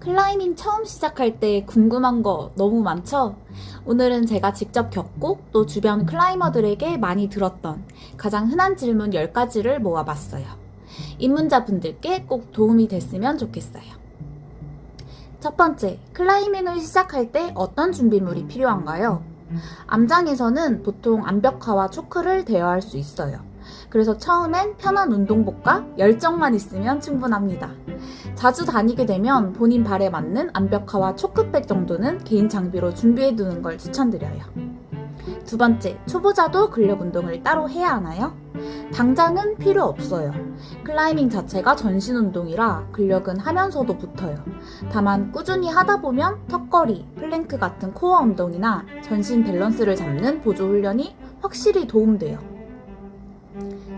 클라이밍 처음 시작할 때 궁금한 거 너무 많죠? 오늘은 제가 직접 겪고 또 주변 클라이머들에게 많이 들었던 가장 흔한 질문 10가지를 모아봤어요. 입문자분들께 꼭 도움이 됐으면 좋겠어요. 첫 번째, 클라이밍을 시작할 때 어떤 준비물이 필요한가요? 암장에서는 보통 암벽화와 초크를 대여할 수 있어요. 그래서 처음엔 편한 운동복과 열정만 있으면 충분합니다. 자주 다니게 되면 본인 발에 맞는 암벽화와 초크백 정도는 개인 장비로 준비해 두는 걸 추천드려요. 두 번째, 초보자도 근력 운동을 따로 해야 하나요? 당장은 필요 없어요. 클라이밍 자체가 전신 운동이라 근력은 하면서도 붙어요. 다만 꾸준히 하다 보면 턱걸이, 플랭크 같은 코어 운동이나 전신 밸런스를 잡는 보조 훈련이 확실히 도움돼요.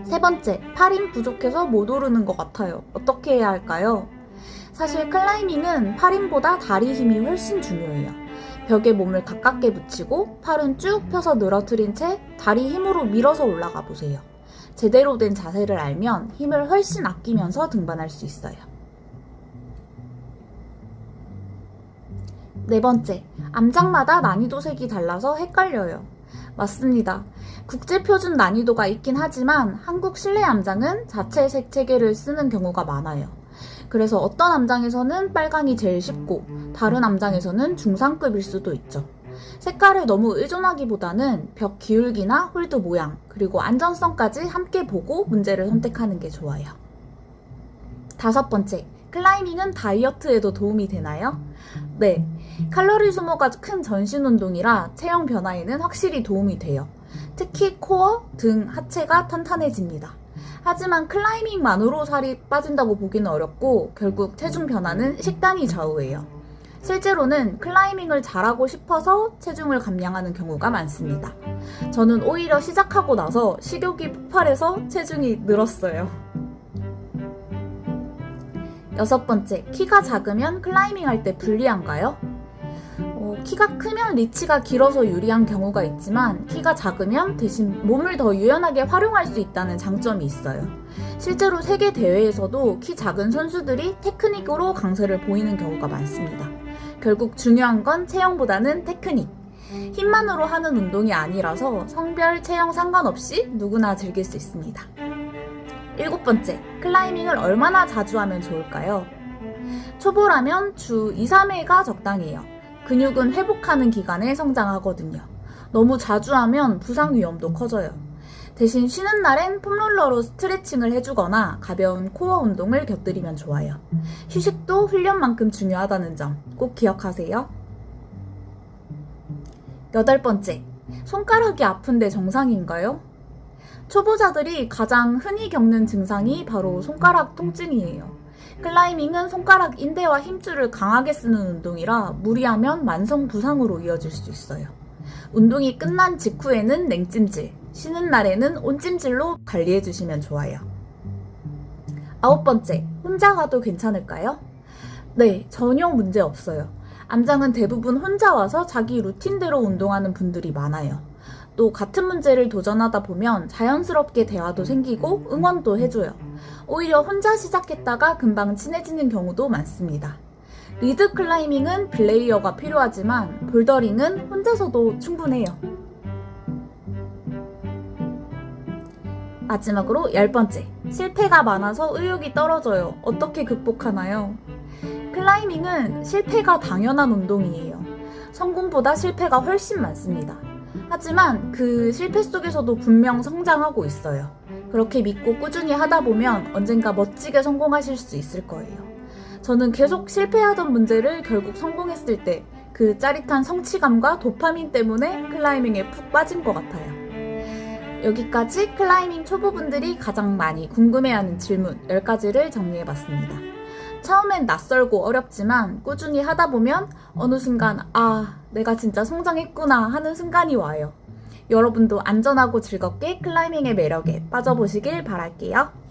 세 번째, 팔힘 부족해서 못 오르는 것 같아요. 어떻게 해야 할까요? 사실 클라이밍은 팔 힘보다 다리 힘이 훨씬 중요해요. 벽에 몸을 가깝게 붙이고 팔은 쭉 펴서 늘어뜨린 채 다리 힘으로 밀어서 올라가 보세요. 제대로 된 자세를 알면 힘을 훨씬 아끼면서 등반할 수 있어요. 네 번째, 암장마다 난이도 색이 달라서 헷갈려요. 맞습니다. 국제 표준 난이도가 있긴 하지만 한국 실내 암장은 자체 색 체계를 쓰는 경우가 많아요. 그래서 어떤 암장에서는 빨강이 제일 쉽고 다른 암장에서는 중상급일 수도 있죠. 색깔을 너무 의존하기보다는 벽 기울기나 홀드 모양 그리고 안전성까지 함께 보고 문제를 선택하는 게 좋아요. 다섯 번째, 클라이밍은 다이어트에도 도움이 되나요? 네, 칼로리 소모가 큰 전신 운동이라 체형 변화에는 확실히 도움이 돼요. 특히 코어, 등, 하체가 탄탄해집니다. 하지만 클라이밍만으로 살이 빠진다고 보기는 어렵고 결국 체중 변화는 식단이 좌우해요. 실제로는 클라이밍을 잘하고 싶어서 체중을 감량하는 경우가 많습니다. 저는 오히려 시작하고 나서 식욕이 폭발해서 체중이 늘었어요. 여섯 번째, 키가 작으면 클라이밍 할 때 불리한가요? 어, 키가 크면 리치가 길어서 유리한 경우가 있지만 키가 작으면 대신 몸을 더 유연하게 활용할 수 있다는 장점이 있어요. 실제로 세계 대회에서도 키 작은 선수들이 테크닉으로 강세를 보이는 경우가 많습니다. 결국 중요한 건 체형보다는 테크닉. 힘만으로 하는 운동이 아니라서 성별, 체형 상관없이 누구나 즐길 수 있습니다. 일곱 번째, 클라이밍을 얼마나 자주 하면 좋을까요? 초보라면 주 2, 3회가 적당해요. 근육은 회복하는 기간에 성장하거든요. 너무 자주 하면 부상 위험도 커져요. 대신 쉬는 날엔 폼롤러로 스트레칭을 해주거나 가벼운 코어 운동을 곁들이면 좋아요. 휴식도 훈련만큼 중요하다는 점 꼭 기억하세요. 여덟 번째, 손가락이 아픈데 정상인가요? 초보자들이 가장 흔히 겪는 증상이 바로 손가락 통증이에요. 클라이밍은 손가락 인대와 힘줄을 강하게 쓰는 운동이라 무리하면 만성 부상으로 이어질 수 있어요. 운동이 끝난 직후에는 냉찜질, 쉬는 날에는 온찜질로 관리해 주시면 좋아요. 아홉 번째, 혼자 가도 괜찮을까요? 네, 전혀 문제 없어요. 암장은 대부분 혼자 와서 자기 루틴대로 운동하는 분들이 많아요. 또 같은 문제를 도전하다 보면 자연스럽게 대화도 생기고 응원도 해줘요. 오히려 혼자 시작했다가 금방 친해지는 경우도 많습니다. 리드 클라이밍은 플레이어가 필요하지만 볼더링은 혼자서도 충분해요. 마지막으로 열 번째. 실패가 많아서 의욕이 떨어져요. 어떻게 극복하나요? 클라이밍은 실패가 당연한 운동이에요. 성공보다 실패가 훨씬 많습니다. 하지만 그 실패 속에서도 분명 성장하고 있어요. 그렇게 믿고 꾸준히 하다 보면 언젠가 멋지게 성공하실 수 있을 거예요. 저는 계속 실패하던 문제를 결국 성공했을 때 그 짜릿한 성취감과 도파민 때문에 클라이밍에 푹 빠진 것 같아요. 여기까지 클라이밍 초보분들이 가장 많이 궁금해하는 질문 10가지를 정리해봤습니다. 처음엔 낯설고 어렵지만 꾸준히 하다 보면 어느 순간 아, 내가 진짜 성장했구나 하는 순간이 와요. 여러분도 안전하고 즐겁게 클라이밍의 매력에 빠져보시길 바랄게요.